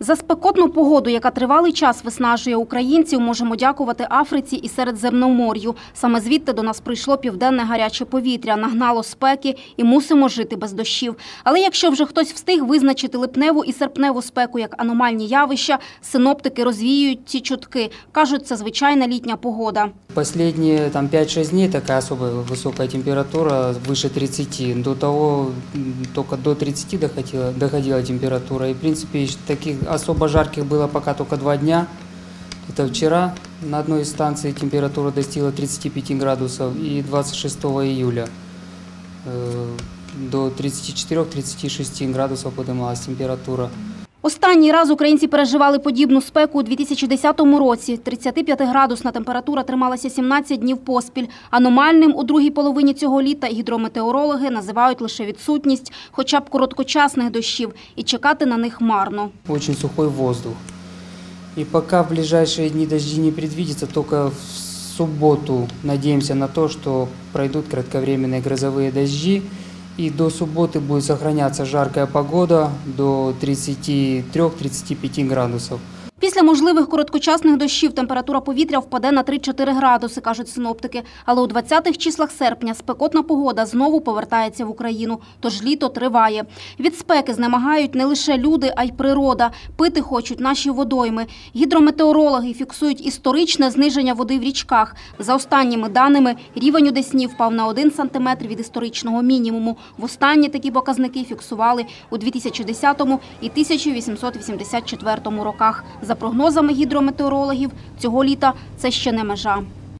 За спекотну погоду, яка тривалий час виснажує українців, можемо дякувати Африці і Середземномор'ю. Саме звідти до нас прийшло південне гаряче повітря, нагнало спеки і мусимо жити без дощів. Але якщо вже хтось встиг визначити липневу і серпневу спеку як аномальні явища, синоптики розвіюють ці чутки. Кажуть, це звичайна літня погода. Последние там 5-6 дней такая особо высокая температура, выше 30. До того м, только до 30 доходила, доходила температура. И, в принципе, ещё таких особо жарких было пока только два дня. Это вчера на одной из станций температура достигла 35 градусов и 26 июля э, до 34-36 градусов поднималась температура. Останній раз українці переживали подібну спеку у 2010 році. 35-градусна температура трималася 17 днів поспіль. Аномальним у другій половині цього літа гідрометеорологи називають лише відсутність хоча б короткочасних дощів і чекати на них марно. очень сухой воздух. И пока в ближайшие дни дожди не предвидится, только в субботу надеемся на то, что пройдут кратковременные грозовые дожди. И до субботы будет сохраняться жаркая погода до 33-35 градусов. Після можливих короткочасних дощів температура повітря впаде на 3-4 градуси, кажуть синоптики. Але у 20-х числах серпня спекотна погода знову повертається в Україну, тож літо триває. Від спеки знемагають не лише люди, а й природа. Пити хочуть наші водойми. Гідрометеорологи фіксують історичне зниження води в річках. За останніми даними, рівень у Десні впав на 1 сантиметр від історичного мінімуму. Востаннє такі показники фіксували у 2010 і 1884 роках. За прогнозами гідрометеорологів, цього літа це ще не межа.